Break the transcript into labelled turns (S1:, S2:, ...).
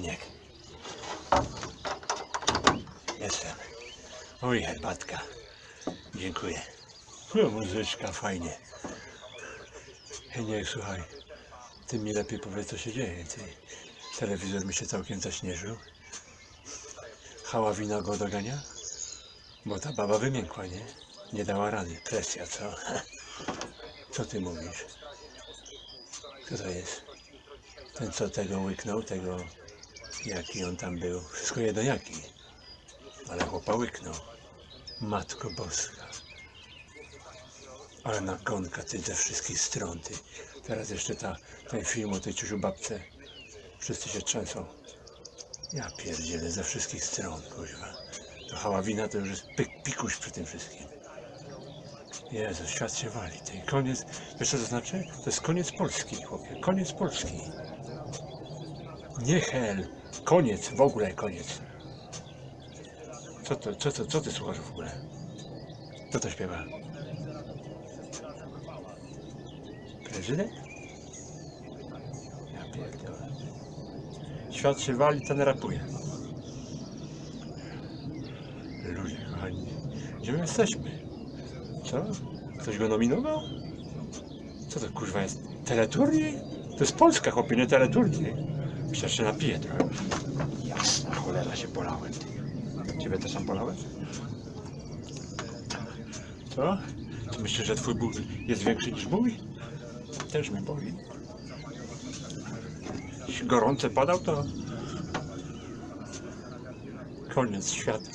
S1: Heniek. Jestem. Oj, herbatka. Dziękuję. No, muzyczka, fajnie. Heniek, słuchaj. Ty mi lepiej powiedz, co się dzieje. Ty. Telewizor mi się całkiem zaśnieżył. Haławina go dogania? Bo ta baba wymiękła, nie? Nie dała rady. Presja, co? Co ty mówisz? Kto to jest? Ten, co tego łyknął, tego... Jaki on tam był? Wszystko jedno jaki. Ale chłopa łyknął. Matko Boska. Ale nagonka ty ze wszystkich stron, ty. Teraz jeszcze ta, ten film o tej ciuciu babce. Wszyscy się trzęsą. Ja pierdzielę ze wszystkich stron, kuźwa. To haławina to już jest pyk, pikuś przy tym wszystkim. Jezu, świat się wali. Ty. Koniec, wiesz co to znaczy? To jest koniec Polski, chłopie. Koniec Polski. Nie hel. Koniec, w ogóle koniec. Co to, co to, co ty słuchasz w ogóle? Kto to śpiewa? Prezydent? Ja pierdolę. Świat się wali, ten rapuje. Ludzie kochani, gdzie my jesteśmy? Co? Ktoś go nominował? Co to kurwa jest? Teleturniej? To jest Polska, chłopie, nie teleturniej. Przecież się napiję trochę. Jasna cholera się polałem. Ciebie też sam polałeś? Co? Myślisz, że twój ból jest większy niż mój? Też mnie boli. Jeśli gorące padał, to koniec świata.